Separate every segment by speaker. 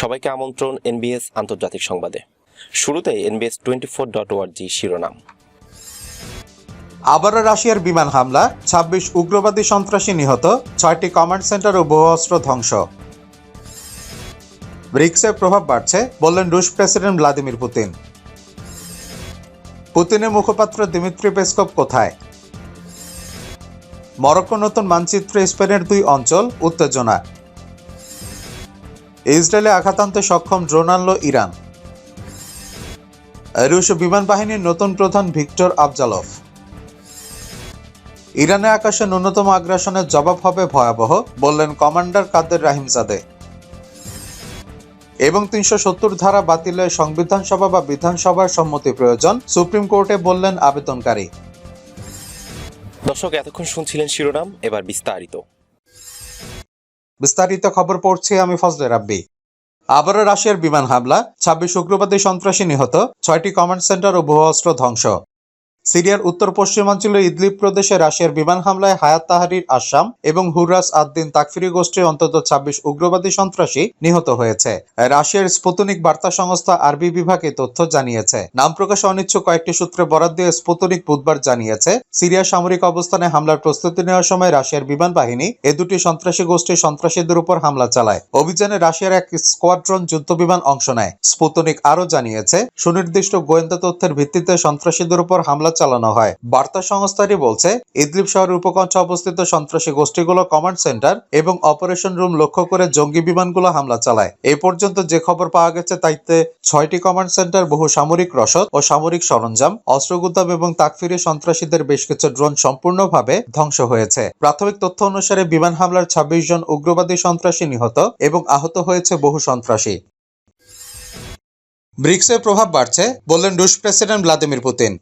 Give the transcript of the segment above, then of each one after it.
Speaker 1: সবাইকে আমন্ত্রণ এনবিএস আন্তর্জাতিক সংবাদে। শুরুতে এনবিএস টোয়েন্টি ফোর ডট ওয়ার্জি শিরোনাম।
Speaker 2: আবারও রাশিয়ার বিমান হামলা ২৬ উগ্রবাদী সন্ত্রাসী নিহত, ছয়টি কমান্ড সেন্টার ও বহু অস্ত্র ধ্বংস। ব্রিক্সের প্রভাব বাড়ছে, বললেন রুশ প্রেসিডেন্ট ভ্লাদিমির পুতিন। পুতিনের মুখপাত্র দিমিত্রি পেসকপ কোথায়? মরক্কো নতুন মানচিত্রে স্পেনের দুই অঞ্চল উত্তেজনা ইসরায়েলে আঘাত আনতে সক্ষম ড্রোন আনল ইরান। রুশ বিমান বাহিনীর নতুন প্রধান ভিক্টর আবজালভ। ইরানের আকাশে ন্যূনতম আগ্রাসনের জবাব হবে ভয়াবহ, বললেন কমান্ডার কাদের রাহিমজাদে। এবং তিনশো সত্তর ধারা বাতিলের সংবিধান সভা বা বিধানসভার সম্মতি প্রয়োজন, সুপ্রিম কোর্টে বললেন আবেদনকারী।
Speaker 1: দর্শক, এতক্ষণ শুনছিলেন শিরোনাম, এবার বিস্তারিত।
Speaker 2: বিস্তারিত খবর পড়ছি আমি ফজলে রাব্বি। আবারও রাশিয়ার বিমান হামলা, ছাব্বিশ উগ্রবাদী সন্ত্রাসী নিহত, ছয়টি কমান্ড সেন্টার ও বহু অস্ত্র ধ্বংস। সিরিয়ার উত্তর পশ্চিমাঞ্চলের ইদলিব প্রদেশে রাশিয়ার বিমান হামলায় হায়াত তাহারির আসাম এবং হুরাস আদ্দিন তাকফিরি গোষ্ঠীর অন্তত ছাব্বিশ উগ্রবাদী সন্ত্রাসী নিহত হয়েছে। রাশিয়ার স্পুতনিক বার্তা সংস্থা আরবি বিভাগ তথ্য জানিয়েছে। নাম প্রকাশে অনিচ্ছুক কয়েকটি সূত্রে বরাদ দিয়ে স্পুতনিক বুধবার জানিয়েছে সিরিয়ার সামরিক অবস্থানে হামলার প্রস্তুতি নেওয়ার সময় রাশিয়ার বিমান বাহিনী এ দুটি সন্ত্রাসী গোষ্ঠী সন্ত্রাসীদের উপর হামলা চালায়। অভিযানে রাশিয়ার এক স্কোয়াড্রন যুদ্ধবিমান অংশ নেয়। স্পুতনিক আরও জানিয়েছে, সুনির্দিষ্ট গোয়েন্দা তথ্যের ভিত্তিতে সন্ত্রাসীদের উপর হামলা চালানো হয়। বার্তা সংস্থাটি বলছে, ইদলিব শহরের উপকণ্ঠে অবস্থিত সন্ত্রাসী গোষ্ঠীগুলো কমান্ড সেন্টার এবং অপারেশন রুম লক্ষ্য করে জঙ্গি বিমানগুলো হামলা চালায়। এ পর্যন্ত যে খবর পাওয়া গেছে তাইতে ছয়টি কমান্ড সেন্টার, বহু সামরিক রসদ ও সামরিক সরঞ্জাম অস্ত্রগুদাম এবং তাকফিরি সন্ত্রাসীদের বেশ কিছু ড্রোন সম্পূর্ণভাবে ধ্বংস হয়েছে। প্রাথমিক তথ্য অনুসারে বিমান হামলার ছাব্বিশ জন উগ্রবাদী সন্ত্রাসী নিহত এবং আহত হয়েছে বহু সন্ত্রাসী। ব্রিক্সের প্রভাব বাড়ছে, বললেন রুশ প্রেসিডেন্ট ভ্লাদিমির পুতিন।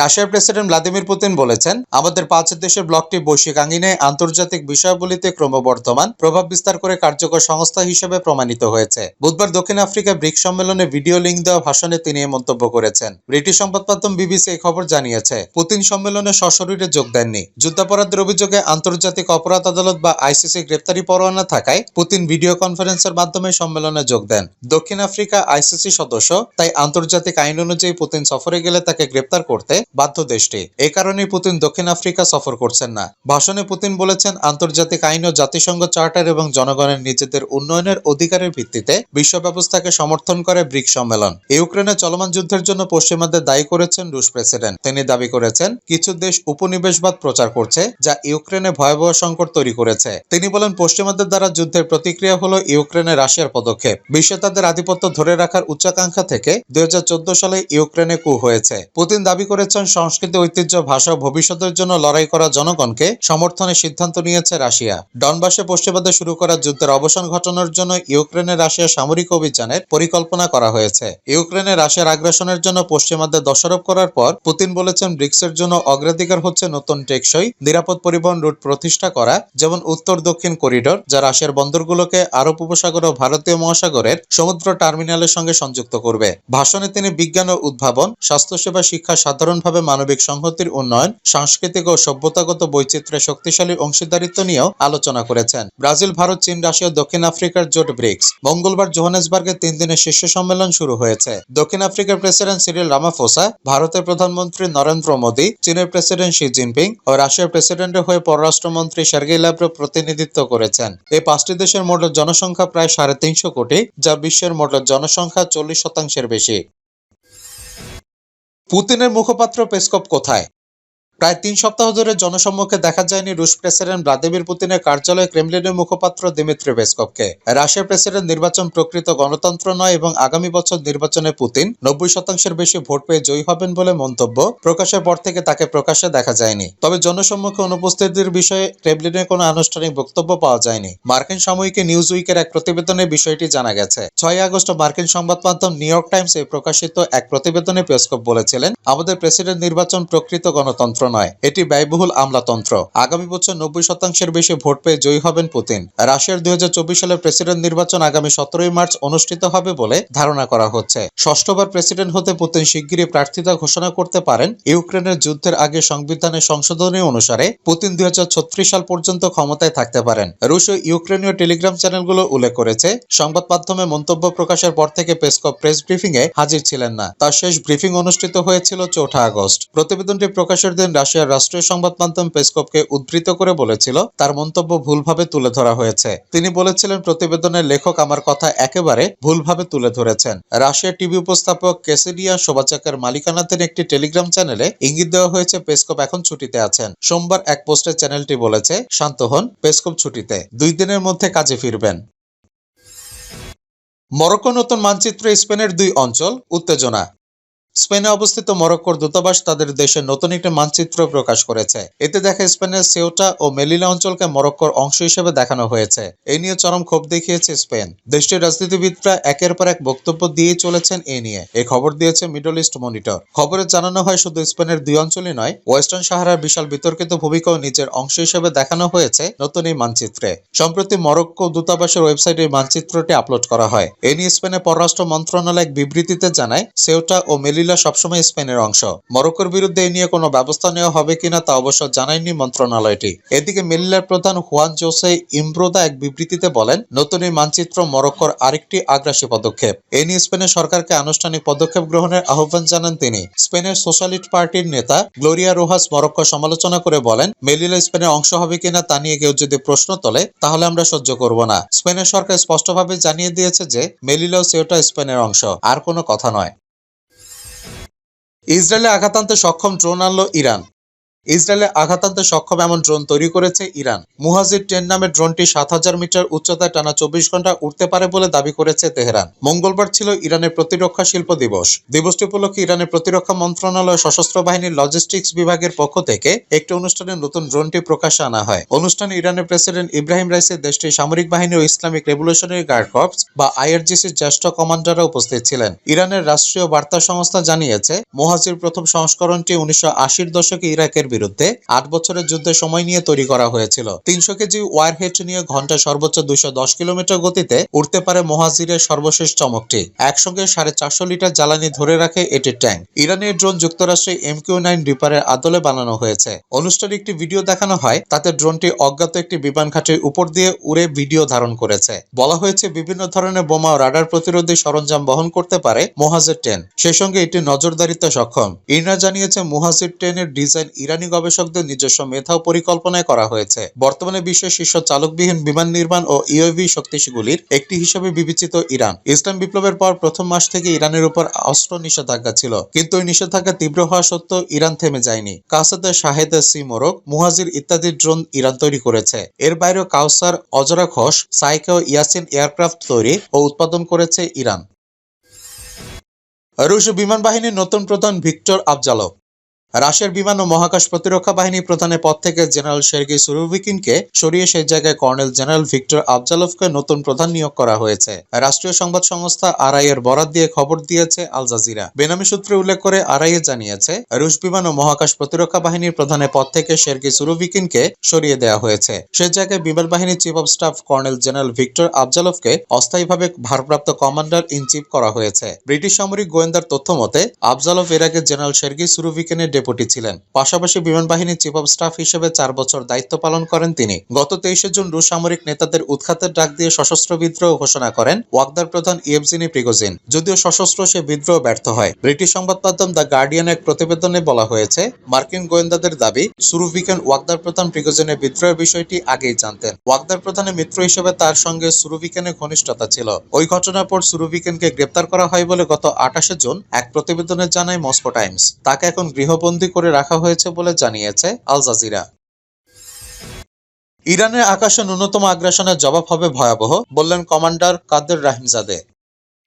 Speaker 2: রাশিয়ার প্রেসিডেন্ট ভ্লাদিমির পুতিন বলেছেন, আমাদের পাঁচ দেশের ব্লকটি বৈশ্বিক আঙ্গিনায় আন্তর্জাতিক বিষয়াবলিতে ক্রমবর্ধমান প্রভাব বিস্তার করে কার্যকর সংস্থা হিসেবে প্রমাণিত হয়েছে। বুধবার দক্ষিণ আফ্রিকা ব্রিক্স সম্মেলনে ভিডিও লিঙ্ক দেওয়া ভাষণে তিনি এই মন্তব্য করেছেন। ব্রিটিশ সংবাদ মাধ্যম বিবিসি এই খবর জানিয়েছে, পুতিন সম্মেলনে সশরীরে যোগ দেননি। যুদ্ধাপরাধের অভিযোগে আন্তর্জাতিক অপরাধ আদালত বা আইসিসি গ্রেপ্তারি পরোয়ানা থাকায় পুতিন ভিডিও কনফারেন্সের মাধ্যমে সম্মেলনে যোগ দেন। দক্ষিণ আফ্রিকা আইসিসি সদস্য, তাই আন্তর্জাতিক আইন অনুযায়ী পুতিন সফরে গেলে তাকে গ্রেপ্তার করতে বাধ্য দেশটি এ কারণেই পুতিন দক্ষিণ আফ্রিকা সফর করছেন না। ভাষণে পুতিন বলেছেন, আন্তর্জাতিক আইন ও জাতিসংঘ চার্টার এবং জনগণের নিজেদের উন্নয়নের অধিকারের ভিত্তিতে বিশ্ব ব্যবস্থাকে সমর্থন করে ব্রিক্স সম্মেলন। ইউক্রেনে চলমান যুদ্ধের জন্য পশ্চিমাদের দায়ী করেছেন রুশ প্রেসিডেন্ট। তিনি দাবি করেছেন, কিছু দেশ উপনিবেশবাদ প্রচার করছে যা ইউক্রেনে ভয়াবহ সংকট তৈরি করেছে। তিনি বলেন, পশ্চিমাদের দ্বারা যুদ্ধের প্রতিক্রিয়া হলো ইউক্রেনে রাশিয়ার পদক্ষেপ। বিশ্বে তাদের আধিপত্য ধরে রাখার উচ্চাকাঙ্ক্ষা থেকে দুই হাজার চোদ্দ সালে ইউক্রেনে কু হয়েছে। পুতিন দাবি করেছেন সংস্কৃতি, ঐতিহ্য, ভাষা ও ভবিষ্যতের জন্য লড়াই করা জনগণকে সমর্থনের সিদ্ধান্ত নিয়েছে রাশিয়া। ডনবাসে পশ্চিমাদের শুরু করা যুদ্ধের অবসান ঘটানোর জন্য ইউক্রেনে রাশিয়া সামরিক অভিযানের পরিকল্পনা করা হয়েছে। ইউক্রেনে রাশিয়ার আগ্রাসনের জন্য পশ্চিমাদের দোষারোপ করার পর পুতিন বলেছেন, ব্রিক্সের জন্য অগ্রাধিকার হচ্ছে নতুন টেকসই, নিরাপদ পরিবহন রুট প্রতিষ্ঠা করা, যেমন উত্তর দক্ষিণ করিডোর, যা রাশিয়ার বন্দরগুলোকে আরব উপসাগর ও ভারতীয় মহাসাগরের সমুদ্র টার্মিনালের সঙ্গে সংযুক্ত করবে। ভাষণে তিনি বিজ্ঞান ও উদ্ভাবন, স্বাস্থ্যসেবা, শিক্ষা সাধারণভাবে মানবিক সংহতির উন্নয়ন, সাংস্কৃতিক ও সভ্যতাগত বৈচিত্র্যে শক্তিশালী অংশীদারিত্ব নিয়েও আলোচনা করেছেন। ব্রাজিল, ভারত, চীন, রাশিয়া দক্ষিণ আফ্রিকার জোট ব্রিক্স। মঙ্গলবার জোহানেসবার্গে তিন দিনের শীর্ষ সম্মেলন শুরু হয়েছে। দক্ষিণ আফ্রিকার প্রেসিডেন্ট সিরিল রামাফোসা, ভারতের প্রধানমন্ত্রী নরেন্দ্র মোদী, চীনের প্রেসিডেন্ট শি জিনপিং ও রাশিয়ার প্রেসিডেন্টের হয়ে পররাষ্ট্রমন্ত্রী সার্গেই ল্যাভরভ প্রতিনিধিত্ব করেছেন। এই পাঁচটি দেশের মোট জনসংখ্যা প্রায় সাড়ে তিনশো কোটি, যা বিশ্বের মোট জনসংখ্যা চল্লিশ শতাংশের বেশি। পুতিনের মুখপাত্র পেসকপ কোথায়? প্রায় তিন সপ্তাহ ধরে জনসম্মুখে দেখা যায়নি রুশ প্রেসিডেন্ট ভ্লাদিমির পুতিনের কার্যালয়ে ক্রেমলিনের মুখপাত্র দিমিত্রি পেসকপকে রাশিয়ার প্রেসিডেন্ট নির্বাচন প্রকৃত গণতন্ত্র নয় এবং আগামী বছর নির্বাচনে পুতিন নব্বই শতাংশের বেশি ভোট পেয়ে জয়ী হবেন বলে মন্তব্য প্রকাশের পর থেকে তাকে প্রকাশ্যে দেখা যায়নি। তবে জনসম্মুখে অনুপস্থিতির বিষয়ে ক্রেমলিনের কোনো আনুষ্ঠানিক বক্তব্য পাওয়া যায়নি। মার্কিন সাময়িকী নিউজ উইকের এক প্রতিবেদনে বিষয়টি জানা গেছে। ছয় আগস্ট মার্কিন সংবাদ মাধ্যম নিউ ইয়র্ক টাইমসে প্রকাশিত এক প্রতিবেদনে পেসকপ বলেছিলেন, আমাদের প্রেসিডেন্ট নির্বাচন প্রকৃত গণতন্ত্র নয়। এটি ব্যয়বহুল আমলাতন্ত্র। আগামী বছর নব্বই শতাংশের বেশি ভোট পেয়ে জয়ী হবেন পুতিন। রাশিয়ার দুই সালের প্রেসিডেন্ট নির্বাচন আগামী সতেরোই মার্চ অনুষ্ঠিত হবে বলে ধারণা করা হচ্ছে। ষষ্ঠবার প্রেসিডেন্ট হতে পুতিন শিগগিরই প্রার্থিতা ঘোষণা করতে পারেন। ইউক্রেনের যুদ্ধের আগে সংবিধানের সংশোধনী অনুসারে পুতিন দুই হাজার ছত্রিশ সাল পর্যন্ত ক্ষমতায় থাকতে পারেন। রুশ ও ইউক্রেনীয় টেলিগ্রাম চ্যানেলগুলো উল্লেখ করেছে, সংবাদ মাধ্যমে মন্তব্য প্রকাশের পর থেকে পেসকপ প্রেস ব্রিফিং এ হাজির ছিলেন না। তার শেষ ব্রিফিং অনুষ্ঠিত হয়েছিল চৌঠা আগস্ট। প্রতিবেদনটি প্রকাশের দিন রাশিয়ার রাষ্ট্রীয় সংবাদ মাধ্যম পেসকপকে উদ্ধৃত করে বলেছিল, তার মন্তব্য ভুলভাবে তুলে ধরা হয়েছে। তিনি বলেছিলেন, প্রতিবেদনের লেখক আমার কথা একেবারে ভুলভাবে তুলে ধরেছেন। রাশিয়ার টিভি উপস্থাপক কেসিডিয়া শোভাচাকের মালিকানাধীন একটি টেলিগ্রাম চ্যানেলে ইঙ্গিত দেওয়া হয়েছে পেসকপ এখন ছুটিতে আছেন। সোমবার এক পোস্টে চ্যানেলটি বলেছে, শান্ত হন পেসকপ ছুটিতে। দুই দিনের মধ্যে কাজে ফিরবেন। মরক্কো নতুন মানচিত্রে স্পেনের দুই অঞ্চল, উত্তেজনা। স্পেনে অবস্থিত মরক্কোর দূতাবাস তাদের দেশের নতুন একটি মানচিত্র প্রকাশ করেছে। এতে দেখা স্পেনের সেওটা ও মেলিলা অঞ্চলকে মরক্কোর অংশ হিসেবে দেখানো হয়েছে। এই নিয়ে চরম ক্ষোভ দেখিয়েছে স্পেন। দেশটির রাজনীতিবিদরা একের পর এক বক্তব্য দিয়ে চলেছেন এ নিয়ে। এই খবর দিয়েছে মিডল ইস্ট মনিটর। খবরে জানানো হয়, শুধু স্পেনের দুই অঞ্চলই নয়, ওয়েস্টার্ন সাহারার বিশাল বিতর্কিত ভূমিকাও নিজের অংশ হিসেবে দেখানো হয়েছে নতুন এই মানচিত্রে। সম্প্রতি মরক্কো দূতাবাসের ওয়েবসাইটে মানচিত্রটি আপলোড করা হয়। এ নিয়ে স্পেনের পররাষ্ট্র মন্ত্রণালয় এক বিবৃতিতে জানায় সেওটা ও মেলিলা সবসময় স্পেনের অংশ। মরক্কোর বিরুদ্ধে এ নিয়ে কোনো ব্যবস্থা নেওয়া হবে কিনা তা অবশ্য জানায়নি মন্ত্রণালয়টি। এদিকে মেলিলার প্রধান হুয়ান জোসে ইমব্রোদা এক বিবৃতিতে বলেন, নতুন এই মানচিত্র মরক্কোর আরেকটি আগ্রাসী পদক্ষেপ। এ নিয়ে স্পেনের সরকারকে আনুষ্ঠানিক পদক্ষেপ গ্রহণের আহ্বান জানান তিনি। স্পেনের সোশ্যালিস্ট পার্টির নেতা গ্লোরিয়া রোহাস মরক্কো সমালোচনা করে বলেন মেলিলা স্পেনের অংশ হবে কিনা তা নিয়ে কেউ যদি প্রশ্ন তোলে, তাহলে আমরা সহ্য করব না। স্পেনের সরকার স্পষ্টভাবে জানিয়ে দিয়েছে যে মেলিলা ও সেওটা স্পেনের অংশ, আর কোনো কথা নয়। ইসরায়েলে আঘাত আনতে সক্ষম ড্রোন আনল ইরান। ইসরায়েলে আঘাত আনতে সক্ষম এমন ড্রোন তৈরি করেছে ইরান। মুহাজির টেন নামের ড্রোনটি সাত হাজার মিটার উচ্চতায় টানা চব্বিশ ঘণ্টা উঠতে পারে বলে দাবি করেছে তেহরান। মঙ্গলবার ছিল ইরানের প্রতিরক্ষা শিল্প দিবস। দিবসটি উপলক্ষে ইরানের প্রতিরক্ষা মন্ত্রণালয়, সশস্ত্র বাহিনীর লজিস্টিক্স বিভাগের পক্ষ থেকে একটি অনুষ্ঠানে নতুন ড্রোনটি প্রকাশে আনা হয়। অনুষ্ঠানে ইরানের প্রেসিডেন্ট ইব্রাহিম রাইসি, দেশটির সামরিক বাহিনী ও ইসলামিক রেভলিউশনারি গার্ড কর্পস বা আইআরজিসির জ্যেষ্ঠ কমান্ডাররা উপস্থিত ছিলেন। ইরানের রাষ্ট্রীয় বার্তা সংস্থা জানিয়েছে, মোহাজির প্রথম সংস্করণটি উনিশশো আশির দশকে ইরাকের বিরুদ্ধে আট বছরের যুদ্ধে সময় নিয়ে তৈরি করা হয়েছিল। তিনশো কেজি ওয়ারহেড নিয়ে ঘন্টায় সর্বোচ্চ দুইশো দশ কিলোমিটার গতিতে উঠতে পারে মহাজিরের সর্বশেষ চমকটি। একসঙ্গে সাড়ে চারশো লিটার জ্বালানি ধরে রাখে এটির ট্যাঙ্ক। ইরানের ড্রোন যুক্তরাষ্ট্রে এম কিউ নাইন রিপারের আদলে বানানো হয়েছে। অনুষ্ঠানে একটি ভিডিও দেখানো হয়, তাতে ড্রোনটি অজ্ঞাত একটি বিমান ঘাটির উপর দিয়ে উড়ে ভিডিও ধারণ করেছে। বলা হয়েছে বিভিন্ন ধরনের বোমা ও রাডার প্রতিরোধী সরঞ্জাম বহন করতে পারে মোহাজের টেন সেই সঙ্গে এটি নজরদারিতে সক্ষম। ইরনা জানিয়েছে মুহাজির টেনের ডিজাইন ইরানি গবেষকদের নিজস্ব মেধা ও পরিকল্পনায় করা হয়েছে। বর্তমানে বিশ্বের শীর্ষ চালকবিহীন বিমান নির্মাণ ও ইউএভি শক্তিগুলির একটি হিসেবে বিবেচিত ইরান। ইসলাম বিপ্লবের পর প্রথম মাস থেকে ইরানের উপর অস্ত্র নিষেধাজ্ঞা ছিল। কিন্তু ওই নিষেধাজ্ঞা তীব্র হওয়া সত্ত্বেও ইরান থেমে যায়নি। কাসাদে শাহেদে সি মোরক মুহাজির ইত্যাদি ড্রোন ইরান তৈরি করেছে। এর বাইরেও কাউসার, অজরা ঘোষ সাইকা ও ইয়াসিন এয়ারক্রাফট তৈরি ও উৎপাদন করেছে ইরান। রুশ বিমান বাহিনীর নতুন প্রধান ভিক্টর আবজালভ রাশিয়ার বিমান ও মহাকাশ প্রতিরক্ষা বাহিনী প্রধানের পদ থেকে জেনারেল সের্গি সুরোভিকিনকে সরিয়ে সেই জায়গায় কর্নেল জেনারেল ভিক্টর আবজালভকে নতুন প্রধান নিয়োগ করা হয়েছে। রাষ্ট্রীয় সংবাদ সংস্থা আরআই এর বরাত দিয়ে খবর দিয়েছে আল জাজিরা। বেনামি সূত্রে উল্লেখ করে আরআই জানিয়েছে, রুশ বিমান ও মহাকাশ প্রতিরক্ষা বাহিনীর প্রধানের পদ থেকে সের্গি সুরোভিকিনকে সরিয়ে দেওয়া হয়েছে। সে জায়গায় বিমান বাহিনীর chief of staff colonel general Victor আবজালভকে অস্থায়ীভাবে ভারপ্রাপ্ত কমান্ডার ইন চিফ করা হয়েছে। ব্রিটিশ সামরিক গোয়েন্দার তথ্য মতে, আবজালভ এর আগে জেনারেল সের্গি সুরোভিকিনের ডেপুটি ছিলেন। পাশাপাশি বিমান বাহিনীর চিফ অব স্টাফ হিসেবে চার বছর দায়িত্ব পালন করেন তিনি। গত তেইশে জুন রুশ সামরিক নেতাদের উৎখাতের ডাক দিয়ে সশস্ত্র বিদ্রোহ ঘোষণা করেন ওয়াগদার প্রধান ইয়েভজিনি প্রিগোজিন। যদিও সশস্ত্র সে বিদ্রোহ ব্যর্থ হয়। ব্রিটিশ সংবাদ মাধ্যম দ্য গার্ডিয়ান এক প্রতিবেদনে বলা হয়েছে, মার্কিন গোয়েন্দাদের দাবি সুরুভিকেন ওয়াগদার প্রধান প্রিগোজেনের বিদ্রোহের বিষয়টি আগেই জানতেন। ওয়াগদার প্রধানের মিত্র হিসেবে তার সঙ্গে সুরুভিকেনের ঘনিষ্ঠতা ছিল। ওই ঘটনার পর সুরুভিকেনকে গ্রেপ্তার করা হয় বলে গত আঠাশে জুন এক প্রতিবেদনে জানায় মস্কো টাইমস। তাকে এখন গৃহবন্দী করে রাখা হয়েছে বলে জানিয়েছে আল জাজিরা। ইরানের আকাশে ন্যূনতম আগ্রাসনের জবাব হবে ভয়াবহ, বললেন কমান্ডার কাদের রাহিমজাদে।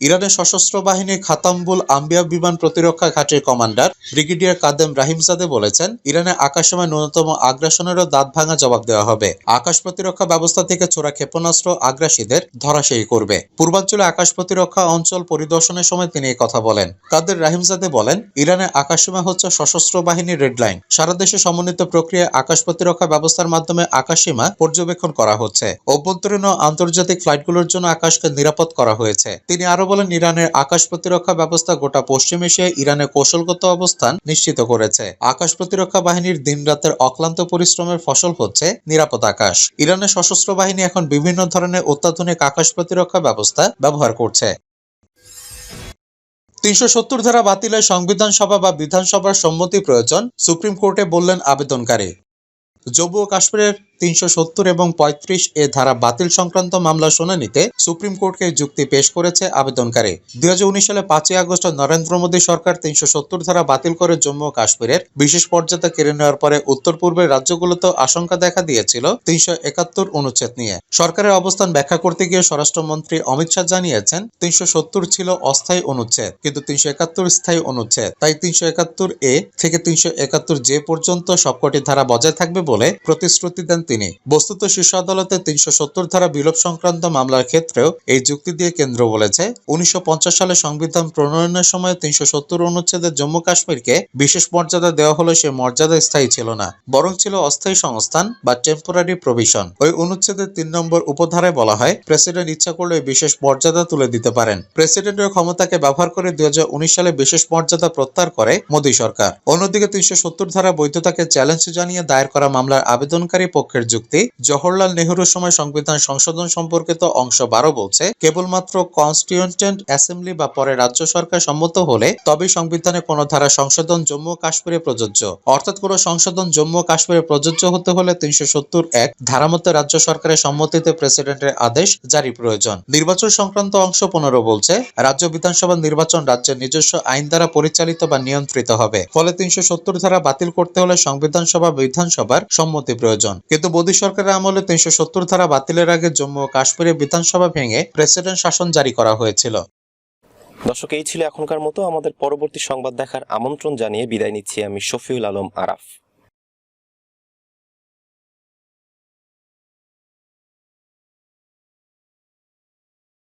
Speaker 2: ইরানের সশস্ত্র বাহিনী খাতাম্বুল আম্বিয়া বিমান প্রতিরক্ষা ঘাটের কমান্ডার ব্রিগেডিয়ার কাদেম রাহিমজাদে বলেছেন, ইরানে আকাশসময় ন্যূনতম আগ্রাসনেরও দাঁত ভাঙা জবাব দেওয়া হবে। আকাশ প্রতিরক্ষা ব্যবস্থা থেকে ছোড়া ক্ষেপণাস্ত্র আগ্রাসীদের ধরাশায়ী করবে। পূর্বাঞ্চলে আকাশ প্রতিরক্ষা অঞ্চল পরিদর্শনের সময় তিনি এই কথা বলেন। কাদের রাহিমজাদে বলেন ইরানের আকাশসীমা হচ্ছে সশস্ত্র বাহিনীর রেড লাইন। সারা দেশে সমন্বিত প্রক্রিয়ায় আকাশ প্রতিরক্ষা ব্যবস্থার মাধ্যমে আকাশসীমা পর্যবেক্ষণ করা হচ্ছে। অভ্যন্তরীণ ও আন্তর্জাতিক ফ্লাইটগুলোর জন্য আকাশকে নিরাপদ করা হয়েছে। তিনি আরও বলেন, ইরানের আকাশ প্রতিরক্ষা ব্যবস্থা গোটা পশ্চিম এশিয়ায় ইরানের কৌশলগত অবস্থান নিশ্চিত করেছে। আকাশ প্রতিরক্ষা বাহিনীর দিনরাতের অক্লান্ত পরিশ্রমের ফসল হচ্ছে নিরাপদ আকাশ। ইরানের সশস্ত্র বাহিনী এখন বিভিন্ন ধরনের অত্যাধুনিক আকাশ প্রতিরক্ষা ব্যবস্থা ব্যবহার করছে। তিনশো সত্তর ধারা বাতিলে সংবিধান সভা বা বিধানসভার সম্মতি প্রয়োজন, সুপ্রিম কোর্টে বললেন আবেদনকারী। জম্মু ও কাশ্মীরের তিনশো সত্তর এবং পঁয়ত্রিশ এ ধারা বাতিল সংক্রান্ত মামলা শুনানিতে সুপ্রিম কোর্টকে যুক্তি পেশ করেছে আবেদনকারী। দুই সালে পাঁচই আগস্ট নরেন্দ্র মোদী সরকার তিনশো সত্তর ধারা বাতিল করে জম্মু কাশ্মীরের বিশেষ পর্যায়ে কেড়ে নেওয়ার পরে উত্তর পূর্বের রাজ্যগুলোতে আশঙ্কা দেখা দিয়েছিল তিনশো একাত্তর অনুচ্ছেদ নিয়ে। সরকারের অবস্থান ব্যাখ্যা করতে গিয়ে স্বরাষ্ট্রমন্ত্রী অমিত শাহ জানিয়েছেন, তিনশো সত্তর ছিল অস্থায়ী অনুচ্ছেদ, কিন্তু তিনশো একাত্তর স্থায়ী অনুচ্ছেদ। তাই তিনশো একাত্তর এ থেকে তিনশো একাত্তর যে পর্যন্ত সবকটি ধারা বজায় থাকবে বলে প্রতিশ্রুতি দেন তিনি। বস্তুত শীর্ষ আদালতে তিনশো সত্তর ধারা বিলোপ সংক্রান্ত মামলার ক্ষেত্রেও এই যুক্তি দিয়ে কেন্দ্র বলেছে। উনিশশো সালে সংবিধান প্রণয়নের সময় তিনশো সত্তর অনুচ্ছেদে জম্মু কাশ্মীরকে বিশেষ মর্যাদা দেওয়া হলো সে মর্যাদা স্থায়ী ছিল না, বরং ছিল অস্থায়ী সংস্থান বা টেম্পোরারি প্রভিশন ওই অনুচ্ছেদের তিন নম্বর উপধারায় বলা হয়, প্রেসিডেন্ট ইচ্ছা করলে বিশেষ মর্যাদা তুলে দিতে পারেন। প্রেসিডেন্টের ক্ষমতাকে ব্যবহার করে দুই হাজার উনিশ সালে বিশেষ মর্যাদা প্রত্যাহার করে মোদী সরকার। অন্যদিকে তিনশো সত্তর ধারা বৈধতাকে চ্যালেঞ্জ জানিয়ে দায়ের করা মামলার আবেদনকারী পক্ষের যুক্তি, জওহরলাল নেহরুর সময় সংবিধান সংশোধন সম্পর্কিত অংশ বারো বলছে, কেবলমাত্র কনস্টিটিউয়েন্ট অ্যাসেম্বলি বা পরে রাজ্য সরকার সম্মত হলে তবেই সংবিধানে কোনো ধারা সংশোধন জম্মু কাশ্মীরে প্রযোজ্য। অর্থাৎ কোনো সংশোধন জম্মু কাশ্মীরে প্রযোজ্য হতে হলে তিনশো সত্তর এক ধারামতে রাজ্য সরকারের সম্মতিতে প্রেসিডেন্টের আদেশ জারি প্রয়োজন। নির্বাচন সংক্রান্ত অংশ পনেরো বলছে, রাজ্য বিধানসভা নির্বাচন রাজ্যের নিজস্ব আইন দ্বারা পরিচালিত বা নিয়ন্ত্রিত হবে, ফলে তিনশো সত্তর ধারা বাতিল করতে হলে সংবিধান সভা বিধানসভার সম্মতি প্রয়োজন। কিন্তু মোদী সরকারের আমলে তিনশো সত্তর ধারা বাতিলের আগে জম্মু ও কাশ্মীরে বিধানসভা ভেঙে প্রেসিডেন্ট শাসন জারি করা হয়েছিল।
Speaker 1: দর্শক, এই ছিল এখনকার মতো। আমাদের পরবর্তী সংবাদ দেখার আমন্ত্রণ জানিয়ে বিদায় নিচ্ছি আমি শফিউল আলম আরাফ।